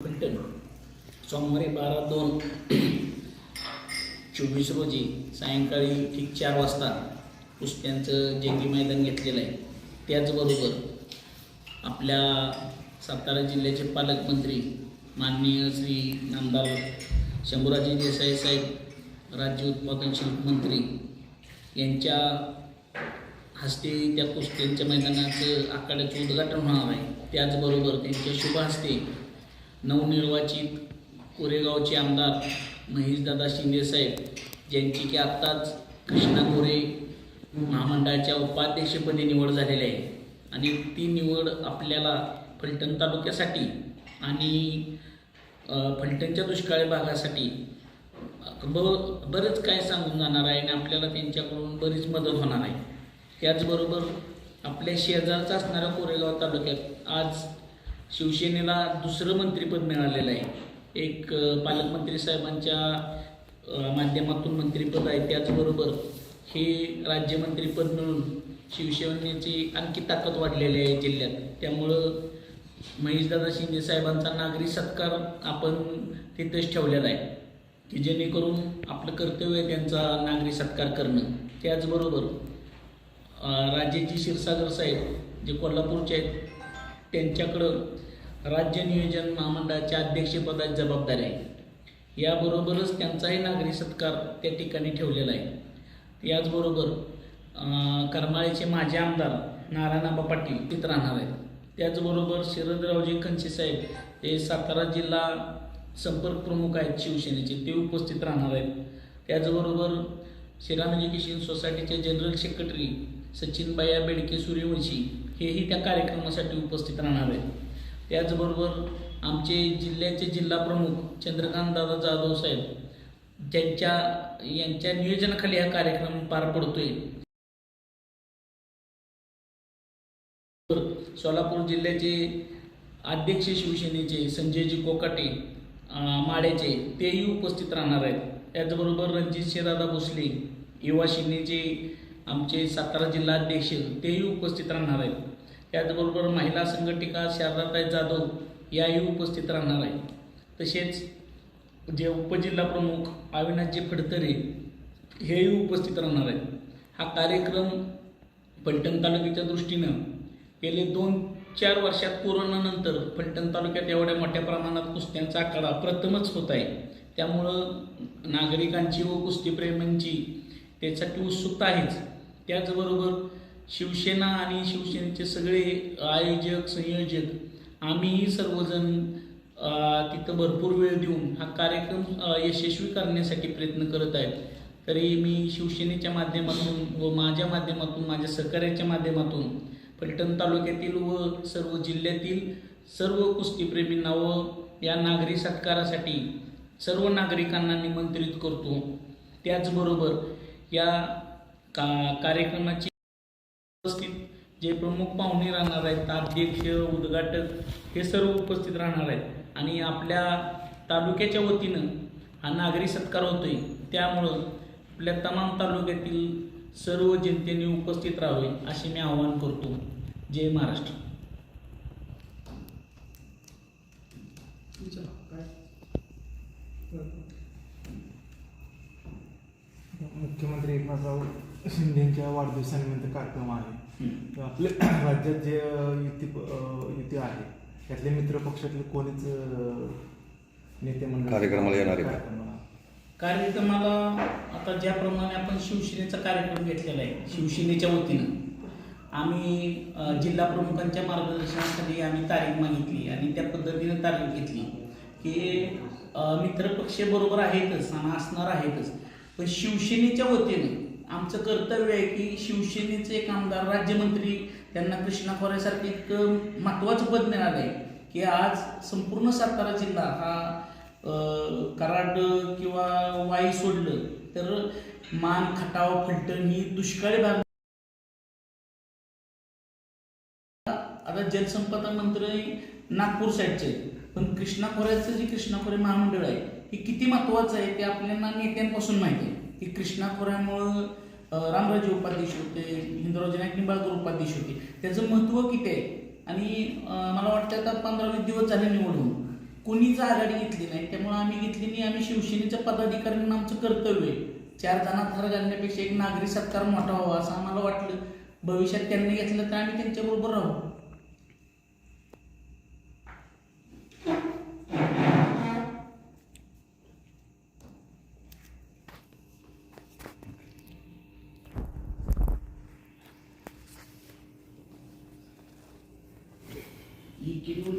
फलटण सोमवारी बारा दोन चोवीस रोजी सायंकाळी ठीक चार वाजता कुस्त्यांचं जेंगी मैदान घेतलेलं आहे. त्याचबरोबर आपल्या सातारा जिल्ह्याचे पालकमंत्री माननीय श्री नामदार शंभूराजे देसाई साहेब राज्य उत्पादन शुल्क मंत्री यांच्या हस्ते त्या कुस्त्यांच्या मैदानाचं आखाड्याचं उद्घाटन होणार आहे. त्याचबरोबर त्यांच्या शुभ हस्ते नवनिर्वाचित कोरेगावचे आमदार महेशदादा शिंदेसाहेब ज्यांची की आत्ताच कृष्णा कोरे महामंडळाच्या उपाध्यक्षपदी निवड झालेली आहे. आणि ती निवड आपल्याला फलटण तालुक्यासाठी आणि फलटणच्या दुष्काळी भागासाठी ब बरंच काय सांगून जाणार आहे आणि आपल्याला त्यांच्याकडून बरीच मदत होणार आहे. त्याचबरोबर आपल्या शेजारचा असणाऱ्या कोरेगाव तालुक्यात आज शिवसेनेला दुसरं मंत्रिपद मिळालेलं आहे. एक पालकमंत्री साहेबांच्या माध्यमातून मंत्रिपद आहे. त्याचबरोबर हे राज्यमंत्रीपद मिळून शिवसेनेची आणखी ताकद वाढलेली आहे जिल्ह्यात. त्यामुळं महेशदादा शिंदे साहेबांचा नागरी सत्कार आपण तिथेच ठेवलेला आहे की जेणेकरून आपलं कर्तव्य आहे त्यांचा नागरी सत्कार करणं. त्याचबरोबर राजेजी क्षीरसागर साहेब जे कोल्हापूरचे आहेत त्यांच्याकडं राज्य नियोजन महामंडळाच्या अध्यक्षपदाची जबाबदारी आहे. याबरोबरच त्यांचाही नागरी सत्कार त्या ठिकाणी ठेवलेला आहे. याचबरोबर अ, करमाळ्याचे माजी आमदार नारायणाबा पाटील तिथं राहणार आहेत. त्याचबरोबर शरदरावजी खंचे साहेब हे सातारा जिल्हा संपर्क प्रमुख आहेत शिवसेनेचे ते उपस्थित राहणार आहेत. त्याचबरोबर Shriram education society general secretary Sachinbai Bedke Suryavanshi हेही त्या कार्यक्रमासाठी उपस्थित राहणार आहेत. त्याचबरोबर आमचे जिल्ह्याचे जिल्हा प्रमुख चंद्रकांत दादा जाधव साहेब ज्यांच्या यांच्या नियोजनाखाली हा कार्यक्रम पार पडतोय. सोलापूर जिल्ह्याचे अध्यक्ष शिवसेनेचे संजयजी कोकाटे अं, माड्याचे तेही उपस्थित राहणार आहेत. त्याचबरोबर रणजित दादा भोसले युवा सेनेचे आमचे सातारा जिल्हा अध्यक्ष तेही उपस्थित राहणार आहेत. त्याचबरोबर महिला संघटिका शारदाताई जाधव याही उपस्थित राहणार आहेत. तसेच जे उपजिल्हा प्रमुख अविनाशजी फडतरे हेही उपस्थित राहणार आहेत. हा कार्यक्रम फलटण तालुक्याच्या दृष्टीनं गेले दोन चार वर्षात कोरोनानंतर फलटण तालुक्यात एवढ्या मोठ्या प्रमाणात कुस्त्यांचा आकडा प्रथमच होत आहे. त्यामुळं नागरिकांची व कुस्तीप्रेमींची त्यासाठी उत्सुकता आहेच. त्याचबरोबर शिवसेना आणि शिवसेनेचे सगळे आयोजक संयोजक आम्हीही सर्वजण तिथं भरपूर वेळ देऊन हा कार्यक्रम यशस्वी करण्यासाठी प्रयत्न करत आहेत. तरी मी शिवसेनेच्या माध्यमातून व माझ्या माध्यमातून माझ्या सहकार्याच्या माध्यमातून फलटण तालुक्यातील व सर्व जिल्ह्यातील सर्व कुस्तीप्रेमींना व या नागरी सत्कारासाठी सर्व नागरिकांना निमंत्रित करतो. त्याचबरोबर या का कार्यक्रमाची उपस्थित जे प्रमुख पाहुणे राहणार आहेत अध्यक्ष उद्घाटक हे सर्व उपस्थित राहणार आहेत. आणि आपल्या तालुक्याच्या वतीनं हा नागरी सत्कार होतोय. त्यामुळं आपल्या तमाम तालुक्यातील सर्व जनतेने उपस्थित राहावे असे मी आवाहन करतो. जय महाराष्ट्र. मुख्यमंत्री एकनाथराव शिंदेच्या वाढदिवसानिमित्त कार्यक्रम आहे तर आपल्या राज्यात जे युती युती आहे त्यातले मित्र पक्षातले कोणीच नेते मंडळ कार्यक्रमाला येणार आहे? कार्यक्रमाला. आता ज्याप्रमाणे आपण शिवसेनेचा कार्यक्रम घेतलेला आहे शिवसेनेच्या वतीनं आम्ही जिल्हा प्रमुखांच्या मार्गदर्शनाखाली आम्ही तारीख मागितली आणि त्या पद्धतीने तारीख घेतली की मित्रपक्ष बरोबर आहेतच आणि असणार आहेतच पण शिवसेनेच्या वतीनं आमचं कर्तव्य आहे की शिवसेनेचे एक आमदार राज्यमंत्री त्यांना कृष्णा खोऱ्यासारखे एक महत्त्वाचं पद मिळालं आहे की आज संपूर्ण सातारा जिल्हा हा कराड किंवा वाई सोडलं तर मान खटाव फलटण ही दुष्काळी भाग. आता जलसंपदा मंत्री नागपूर साईडचे पण कृष्णा खोऱ्याचं जे कृष्णा खोरे महामंडळ आहे हे किती महत्वाचं आहे ते आपल्याला नेत्यांपासून माहिती आहे. की कृष्णा खोऱ्यामुळं रामराजे उपाध्यक्ष होते हिंदुराज नाईक निंबाळकर उपाध्यक्ष होते. त्याचं महत्त्व किती आहे? आणि मला वाटतं आता पंधरावीस दिवस झाले निवडून. कोणीच आघाडी घेतली नाही त्यामुळे आम्ही घेतली नाही. आम्ही शिवसेनेच्या पदाधिकाऱ्यांना आमचं कर्तव्य आहे. चार जणात हार घालण्यापेक्षा एक नागरी सत्कार मोठा व्हावा असं आम्हाला वाटलं. भविष्यात त्यांनी घेतलं तर आम्ही त्यांच्याबरोबर राहू. ही किती